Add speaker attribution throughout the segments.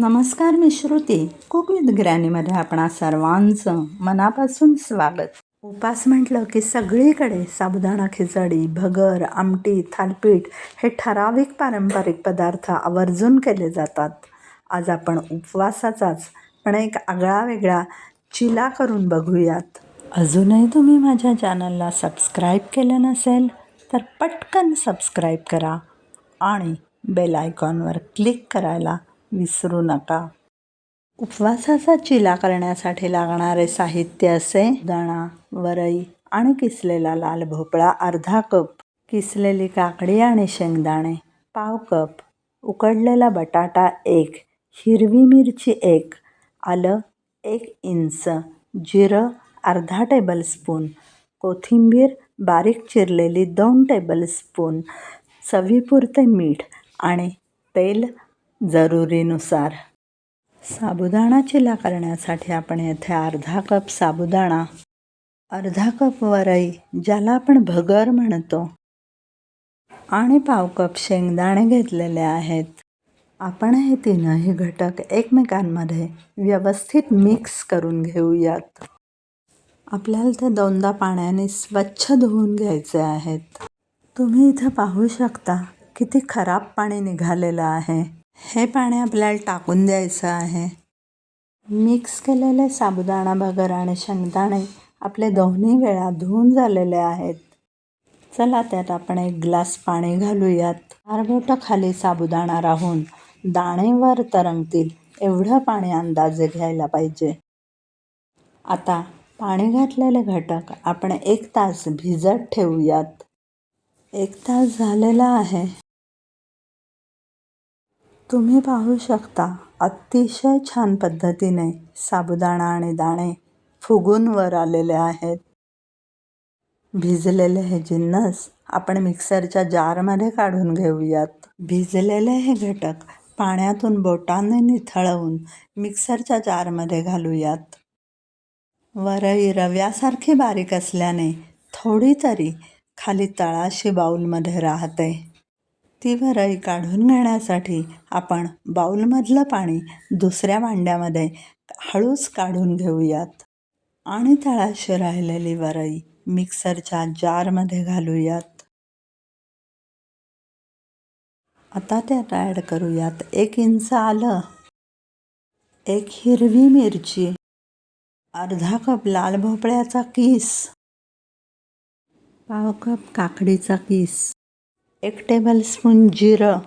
Speaker 1: नमस्कार मी Shruti. Cook with ग्रॅनीमध्ये आपणा सर्वांचं मनापासून स्वागत. उपास म्हटलं की सगळीकडे साबुदाणा खिचडी भगर आमटी थालपीठ हे ठराविक पारंपरिक पदार्थ आवर्जून केले जातात. आज आपण उपवासाचाच पण एक आगळा वेगळा चिला करून बघूयात. अजूनही तुम्ही माझ्या चॅनलला सबस्क्राईब केलं नसेल तर पटकन सबस्क्राईब करा आणि बेल आयकॉनवर क्लिक करायला विसरू नका. उपवासाचा चिला करण्यासाठी लागणारे साहित्य असे दाणा वरई आणि किसलेला लाल भोपळा अर्धा कप किसलेली काकडी आणि शेंगदाणे पाव कप उकडलेला बटाटा एक हिरवी मिरची एक आलं एक इंच जिरं अर्धा टेबलस्पून कोथिंबीर बारीक चिरलेली दोन टेबलस्पून चवीपुरते मीठ आणि तेल जरुरीनुसार. साबुदाणा चिला करण्यासाठी आपण येथे अर्धा कप साबुदाणा अर्धा कप वरई ज्याला आपण भगर म्हणतो आणि पाव कप शेंगदाणे घेतलेले आहेत. आपण हे तीनही घटक एकमेकांमध्ये व्यवस्थित मिक्स करून घेऊयात. आपल्याला ते दोनदा पाण्याने स्वच्छ धुवून घ्यायचे आहेत. तुम्ही इथं पाहू शकता किती खराब पाणी निघालेलं आहे. हे पाणी आपल्याला टाकून द्यायचं आहे. मिक्स केलेले साबुदाणा भगर आणि शेंगदाणे आपले दोन्ही वेळा धुवून झालेले आहेत. चला त्यात आपण एक ग्लास पाणी घालूयात. चार खाली साबुदाणा राहून दाणे वर तरंगतील एवढं पाणी अंदाजे घ्यायला पाहिजे. आता पाणी घातलेले घटक आपण एक तास भिजत ठेवूयात. एक तास झालेला आहे. तुम्ही पाहू शकता अतिशय छान पद्धतीने साबुदाणा आणि दाणे फुगून वर आलेले आहेत. भिजलेले हे जिन्नस आपण मिक्सरच्या जारमध्ये काढून घेऊयात. भिजलेले हे घटक पाण्यातून बोटाने निथळवून मिक्सरच्या जारमध्ये घालूयात. वरई रव्यासारखी बारीक असल्याने थोडी तरी खाली तळाशी बाऊलमध्ये राहते. ती वरई काढून घेण्यासाठी आपण बाऊलमधलं पाणी दुसऱ्या भांड्यामध्ये हळूच काढून घेऊयात. आणि तळाशी राहिलेली वरई मिक्सरच्या जारमध्ये घालूयात. आता त्यात ॲड करूयात. एक इंच आलं. एक हिरवी मिरची. अर्धा कप लाल भोपळ्याचा किस. पाव कप काकडीचा किस. एक टेबलस्पून जिरं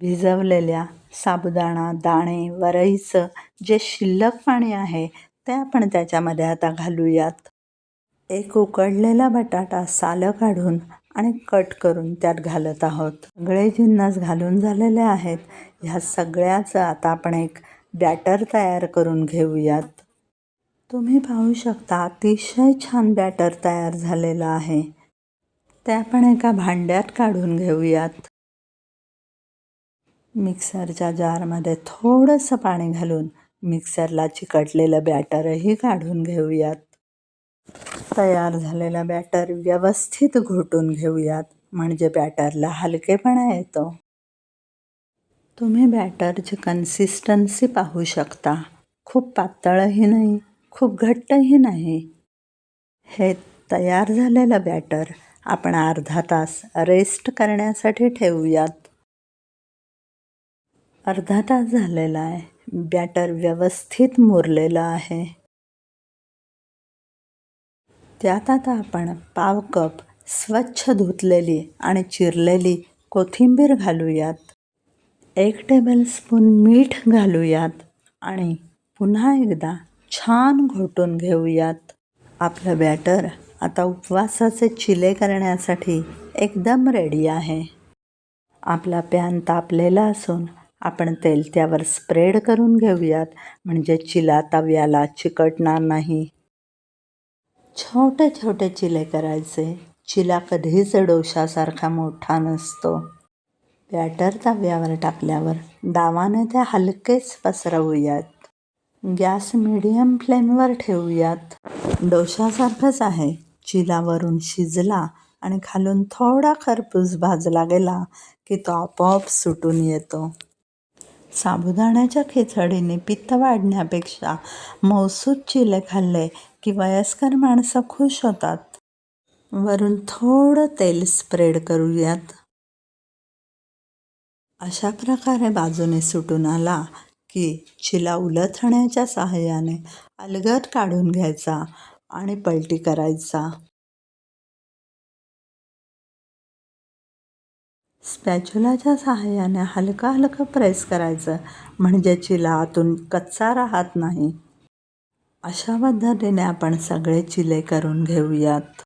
Speaker 1: भिजवलेल्या साबुदाणा दाणे वरईचं जे शिल्लक पाणी आहे ते आपण त्याच्यामध्ये आता घालूयात. एक उकडलेला बटाटा सालं काढून आणि कट करून त्यात घालत आहोत. सगळे जिन्नस घालून झालेले आहेत. ह्या सगळ्याचं आता आपण एक बॅटर तयार करून घेऊयात. तुम्ही पाहू शकता अतिशय छान बॅटर तयार झालेलं आहे. ते आपण एका भांड्यात काढून घेऊयात. मिक्सरच्या जारमध्ये थोडंसं पाणी घालून मिक्सरला चिकटलेलं बॅटरही काढून घेऊयात. तयार झालेलं बॅटर व्यवस्थित घोटून घेऊयात म्हणजे बॅटरला हलकेपणा येतो. तुम्ही बॅटरची कन्सिस्टन्सी पाहू शकता. खूप पातळही नाही खूप घट्टही नाही. हे तयार झालेलं बॅटर आपण अर्धा तास रेस्ट करण्यासाठी ठेवूयात. अर्धा तास झालेला आहे. बॅटर व्यवस्थित मुरलेलं आहे. त्यात आता आपण पाव कप स्वच्छ धुतलेली आणि चिरलेली कोथिंबीर घालूयात. एक टेबलस्पून मीठ घालूयात आणि पुन्हा एकदा छान घोटून घेऊयात. आपलं बॅटर आता उपवासाचे चिले करण्यासाठी एकदम रेडी आहे. आपला पॅन तापलेला असून आपण तेल त्यावर स्प्रेड करून घेऊयात म्हणजे चिला तव्याला चिकटणार नाही. छोटे छोटे चिले करायचे. चिला कधीच डोशासारखा मोठा नसतो. बॅटर तव्यावर टाकल्यावर दावाने ते हलकेच पसरवूयात. गॅस मिडियम फ्लेमवर ठेवूयात. डोशासारखंच आहे. चिलावरून शिजला आणि खालून थोडा खरपूस भाजला गेला की तो आपोआप सुटून येतो. साबुदाण्याच्या खिचडीने पित्त वाढण्यापेक्षा मौसूद चिले खाल्ले की वयस्कर माणसं खुश होतात. वरून थोडं तेल स्प्रेड करूयात. अशा प्रकारे बाजूने सुटून आला की चिला उलथण्याच्या सहाय्याने अलगद काढून घ्यायचा आणि पलटी करायचा. स्पॅच्युलाच्या सहाय्याने हलका हलकं प्रेस करायचं म्हणजे चिला आतून कच्चा राहत नाही. अशा पद्धतीने आपण सगळे चिले करून घेऊयात.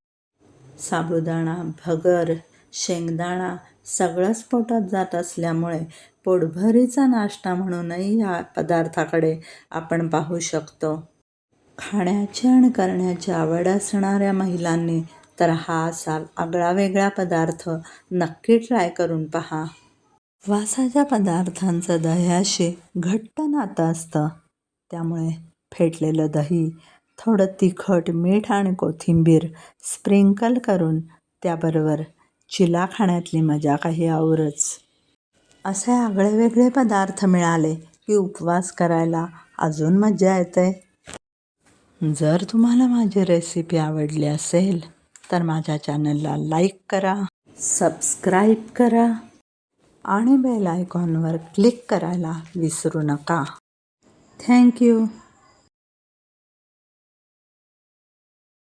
Speaker 1: साबुदाणा भगर शेंगदाणा सगळंच पोटात जात असल्यामुळे पोटभरीचा नाश्ता म्हणूनही या पदार्थाकडे आपण पाहू शकतो. खाण्याची आणि करण्याची आवड असणाऱ्या महिलांनी तर हा असा आगळा वेगळा पदार्थ. नक्की ट्राय करून पहा. वासाच्या पदार्थांचं दह्याशी घट्ट नातं असतं. त्यामुळे फेटलेलं दही थोडं तिखट मीठ आणि कोथिंबीर स्प्रिंकल करून त्याबरोबर चिला खाण्यातली मजा काही आवरच. असे आगळे वेगळे पदार्थ मिळाले की उपवास करायला अजून मजा येते. जर तुम्हाला माझी रेसिपी आवडली असेल तर माझ्या चॅनलला लाईक करा सबस्क्राईब करा आणि बेल आयकॉनवर क्लिक करायला विसरू नका. थँक्यू